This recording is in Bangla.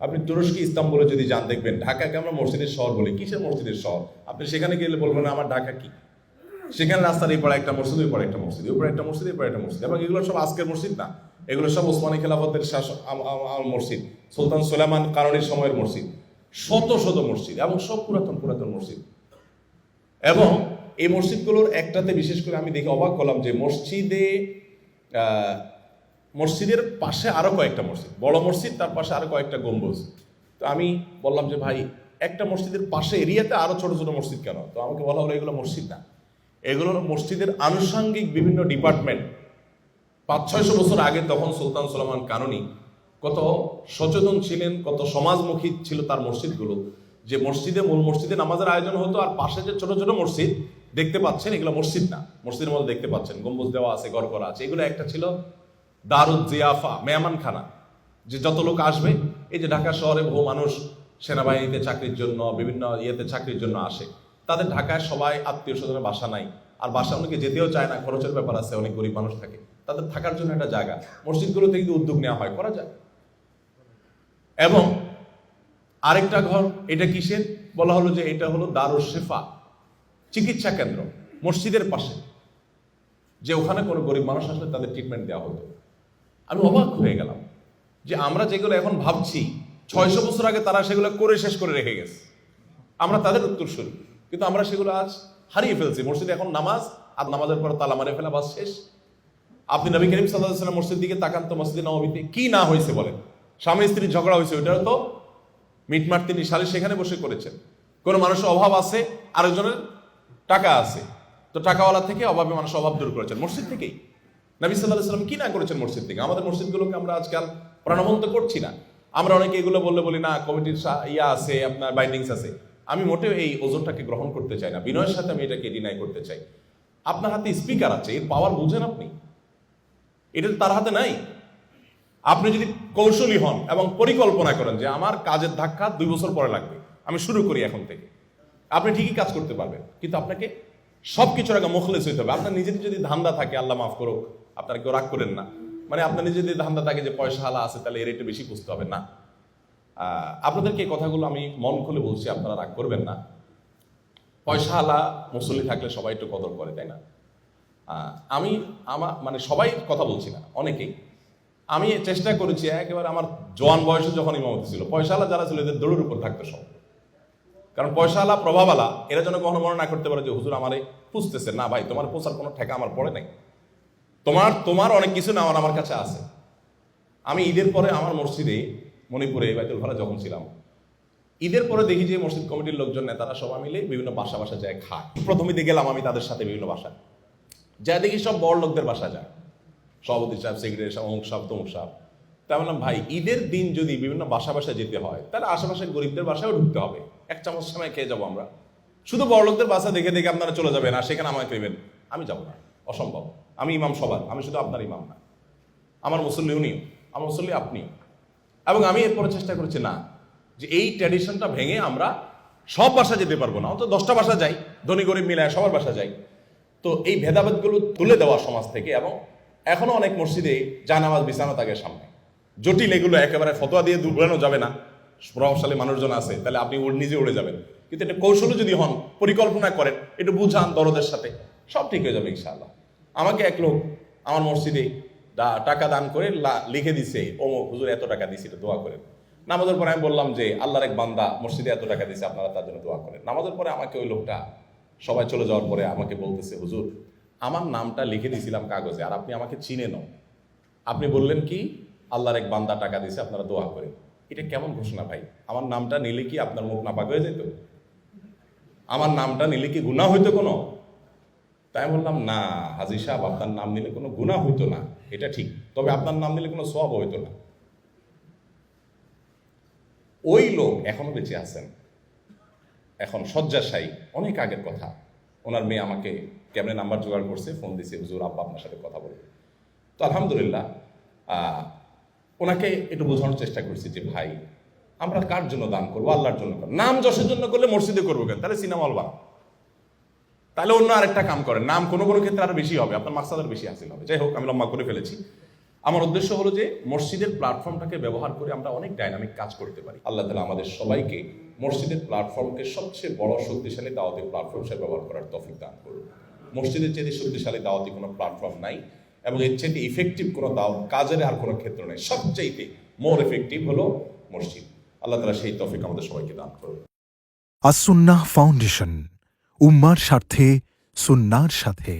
আপনি তুরস্কি, ইস্তাম্বুলে যদি যান, দেখবেন ঢাকাকে আমরা মসজিদের শহর বলি। কিসের মসজিদের শহর? আপনি সেখানে গেলে বলবেন, আমার ঢাকা কি? সেখানে রাস্তার এই পাড়ে একটা মসজিদ, ওই পাড়ে একটা মসজিদ, ওই পাড়ে একটা মসজিদ এই পাড়ে একটা মসজিদ। এবং এগুলো সব আজকের মসজিদ না। এগুলো সব ওসমানী খেলাফতের শাসক মসজিদ। সুলতান সুলেমান কারণের সময়ের মসজিদ। শত শত মসজিদ এবং সব পুরাতন পুরাতন মসজিদ। এবং এই মসজিদগুলোর একটাতে বিশেষ করে আমি দেখে অবাক হলাম যে মসজিদে মসজিদের পাশে আরও কয়েকটা মসজিদ। বড় মসজিদ, তার পাশে আরও কয়েকটা গম্বুজ। তো আমি বললাম যে, ভাই, একটা মসজিদের পাশে এরিয়াতে আরও ছোটো ছোটো মসজিদ কেন? তো আমাকে বলা হলো, এগুলো মসজিদ না। এগুলো মসজিদের আনুষঙ্গিক বিভিন্ন ডিপার্টমেন্ট। পাঁচ, ছয়শো বছর আগে তখন সুলতান সুলেমান কাননি কত সচেতন ছিলেন, কত সমাজমুখী ছিল তার মসজিদগুলো, যে মসজিদে মূল মসজিদে নামাজের আয়োজন হতো, আর পাশে যে ছোট ছোট মসজিদ দেখতে পাচ্ছেন, এগুলো মসজিদ না। মসজিদের মধ্যে দেখতে পাচ্ছেন, গম্বুজ দেওয়া আছে গড় করা আছে, এগুলো একটা ছিল দারুদ জিয়াফা, মেহমানখানা, যে যত লোক আসবে, এই যে ঢাকা শহরে বহু মানুষ সেনাবাহিনীতে চাকরির জন্য, বিভিন্ন ইয়েতে চাকরির জন্য আসে। তাদের ঢাকায় সবাই আত্মীয় স্বজনের বাসা নাই। আর বাসা অনেকে যেতেও চায় না, খরচের ব্যাপার আছে, অনেক গরিব মানুষ থাকে। তাদের থাকার জন্য একটা জায়গা। মসজিদগুলোতে কিন্তু উদ্যোগ নেওয়া হয়, করা যায়। এবং আরেকটা ঘর, এটা কিসের? বলা হলো যে এটা হলো দারুস শেফা, চিকিৎসা কেন্দ্র, মসজিদের পাশে। যে ওখানে কোনো গরিব মানুষ আসলে তাদের ট্রিটমেন্ট দেওয়া হতো। আমি অবাক হয়ে গেলাম যে আমরা যেগুলো এখন ভাবছি, ছয়শো বছর আগে তারা সেগুলো করে শেষ করে রেখে গেছে। আমরা তাদের উত্তরসূরি কিন্তু আমরা সেগুলো আজ হারিয়ে ফেলছি। মসজিদে এখন নামাজ, আর নামাজের পর তালা মারে ফেলা বাস শেষ। আপনি নবী করিম সাল্লাহ সাল্লাম মসজিদ দিকে তাকান তো মসজিদে নবমীতে কি না হয়েছে বলেন? স্বামী স্ত্রীর ঝগড়া হয়েছে ওইটাও তো মিটমাট তিনি সালে সেখানে বসে করেছেন। কোনো মানুষের অভাব আছে, আরেকজনের টাকা আছে। তো টাকাওয়ালা থেকে অভাবে মানুষ অভাব দূর করেছেন। মসজিদ থেকেই। নবী সাল্লাহ সাল্লাম কি না করেছেন মসজিদ থেকে? আমাদের মসজিদগুলোকে আমরা আজকাল প্রাণবন্ত করছি না। আমরা অনেকে এগুলো বললে বলি, না, কমিটির ইয়া আছে, আপনার বাইন্ডিংস আছে। আমি মোটেও এই ওজনটাকে গ্রহণ করতে চাই না। বিনয়ের সাথে আমি এটাকে ডিনাই করতে চাই। আপনার হাতে স্পিকার আছে, এর পাওয়ার বুঝেন আপনি। এটা তার হাতে নাই। আপনি যদি কৌশলী হন এবং পরিকল্পনা করেন যে আমার কাজের ধাক্কা দুই বছর পরে লাগবে, আমি শুরু করি এখন থেকে। আপনি ঠিকই কাজ করতে পারবেন, কিন্তু আপনাকে সব কিছুর আগে মুখলেস হইতে হবে। আপনার নিজের যদি ধান্দা থাকে, আল্লাহ মাফ করুক, আপনারা কেউ রাগ করেন না। মানে আপনার যদি ধান্দা থাকে যে পয়সা হালা আছে, তাহলে এর একটু বেশি বুঝতে হবে না। আপনাদেরকে এই কথাগুলো আমি মন খুলে বলছি, আপনারা রাগ করবেন না। পয়সা হালা, মুসল্লি থাকলে সবাই একটু কদর করে, তাই না? আমি আমার মানে সবাই কথা বলছি না, অনেকেই। আমি চেষ্টা করেছি, একেবারে আমার জোয়ান বয়সে যখন ইমামতি ছিল পয়সাওয়ালা যারা ছিল, এদের দৌড়ের উপর থাকতো সব। কারণ পয়সাওয়ালা, প্রভাবওয়ালা, এরা যেন কখনো মনে না করতে পারে যে, হুজুর আমারে পুষতেছে। না ভাই, তোমার পোষার কোনো ঠেকা আমার পড়ে নাই। তোমার তোমার অনেক কিছু না আমার কাছে আছে। আমি ঈদের পরে আমার মসজিদে, মণিপুরে বাইতুল ভাড়া যখন ছিলাম, ঈদের পরে দেখি যে, মসজিদ কমিটির লোকজন, নেতারা সবাই মিলে বিভিন্ন বাসা বাসা যায় খায়। প্রথমে দিয়ে গেলাম আমি তাদের সাথে বিভিন্ন বাসা। যা দেখি সব বড় লোকদের বাসা যায়। সভাপতি সাহেব, সেক্রেটারি সাহেব, অমুক সাহেব, তমুক সাহেব। তা বললাম, ভাই, ঈদের দিন যদি বিভিন্ন বাসা বাসা যেতে হয়, তাহলে আশেপাশে গরিবদের বাসায়ও ঢুকতে হবে। এক চামচ সময় খেয়ে যাব আমরা। শুধু বড় লোকদের বাসা দেখে দেখে আপনারা চলে যাবেন আর সেখানে আমাকে নেবেন আমি যাব না। অসম্ভব। আমি ইমাম সবার। আমি শুধু আপনার ইমাম না। আমার মুসল্লি উনিও আমার মুসল্লি আপনিও এবং আমি এরপরে চেষ্টা করেছি না যে এই ট্র্যাডিশনটা ভেঙে আমরা সব বাসা যেতে পারব না। অন্তত দশটা বাসা যাই। ধনী, গরিব মিলায় সবার বাসা যাই। তো এই ভেদাভেদগুলো তুলে দেওয়া সমাজ থেকে এবং এখনও অনেক মসজিদে জানামাজ বিছানো থাকে সামনে। জটিল এগুলো একেবারে ফতোয়া দিয়ে দুর্বলানো যাবে না। প্রভাবশালী মানুষজন আছে, তাহলে আপনি নিজে উড়ে যাবেন। কিন্তু এটা কৌশল যদি হন, পরিকল্পনা করেন, একটু বুঝান দরদের সাথে, সব ঠিক হয়ে যাবে ইনশাআল্লাহ। আমাকে এক লোক আমার মসজিদে টাকা দান করে লিখে দিছে, ও হুজুর এত টাকা দিছি, এটা দোয়া করেন। নামাজের পরে আমি বললাম যে, আল্লাহর এক বান্দা মসজিদে এত টাকা দিছে, আপনারা তার জন্য দোয়া করেন। নামাজের পরে আমাকে ওই লোকটা সবাই চলে যাওয়ার পরে আমাকে বলতেছে, হুজুর, আমার নামটা লিখে দিয়েছিলাম কাগজে, আর আপনি আমাকে চিনে নাও। আপনি বললেন কি, আল্লাহর এক বান্দা টাকা দিছে, আপনারা দোয়া করেন। এটা কেমন ঘোষণা ভাই? আমার নামটা নিলে কি আপনার মুখ নাপাক হয়ে যেত? আমার নামটা নিলে কি গুণা হইতো কোনো? তাই বললাম, না, হাজি সাহেব, আপনার নাম নিলে কোনো গুণা হইতো না। এটা ঠিক, তবে আপনার নাম নিলে কোনো সব হইতো না। ওই লোক এখনও বেঁচে আছেন। এখন শয্যাশায়ী অনেক আগের কথা। ওনার মেয়ে আমাকে ক্যামেরা নাম্বার জোগাড় করছে? ফোন দিছে, হুজুর, আব্বা আপনার সাথে কথা বলবে। তো আলহামদুলিল্লাহ ওনাকে একটু বোঝানোর চেষ্টা করছি যে, ভাই, আমরা কার জন্য দান করব? আল্লাহর জন্য করব। নাম যশের জন্য করলে মসজিদে করব কেন? তাহলে সিনেমা হল বানাও তাহলে অন্য আরেকটা কাম করেন। নাম কোনো কোনো ক্ষেত্রে আরও বেশি হবে, আপনার মাকসাদের বেশি হাসিল হবে। যাই হোক, আমি লম্বা করে ফেলেছি। আমার উদ্দেশ্য হলো যে, মসজিদের প্ল্যাটফর্মটাকে ব্যবহার করে আমরা অনেক ডাইনামিক কাজ করতে পারি। আল্লাহ তালা আমাদের সবাইকে মসজিদের প্ল্যাটফর্মকে সবচেয়ে বড় শক্তিশালী দাওয়াতি প্ল্যাটফর্ম হিসেবে ব্যবহার করার তফিক দান করুন মসজিদের চেয়ে শক্তিশালী দাওয়াতি কোনো প্ল্যাটফর্ম নাই। এবং এর চেয়ে ইফেক্টিভ কোনো দাও, কাজের আর কোনো ক্ষেত্র নেই। সবচাইতে মোর এফেক্টিভ হলো মসজিদ। আল্লাহ তালা সেই তফিক আমাদের সবাইকে দান করবে আসুন্না ফাউন্ডেশন, উম্মার স্বার্থে, সুন্নার সাথে।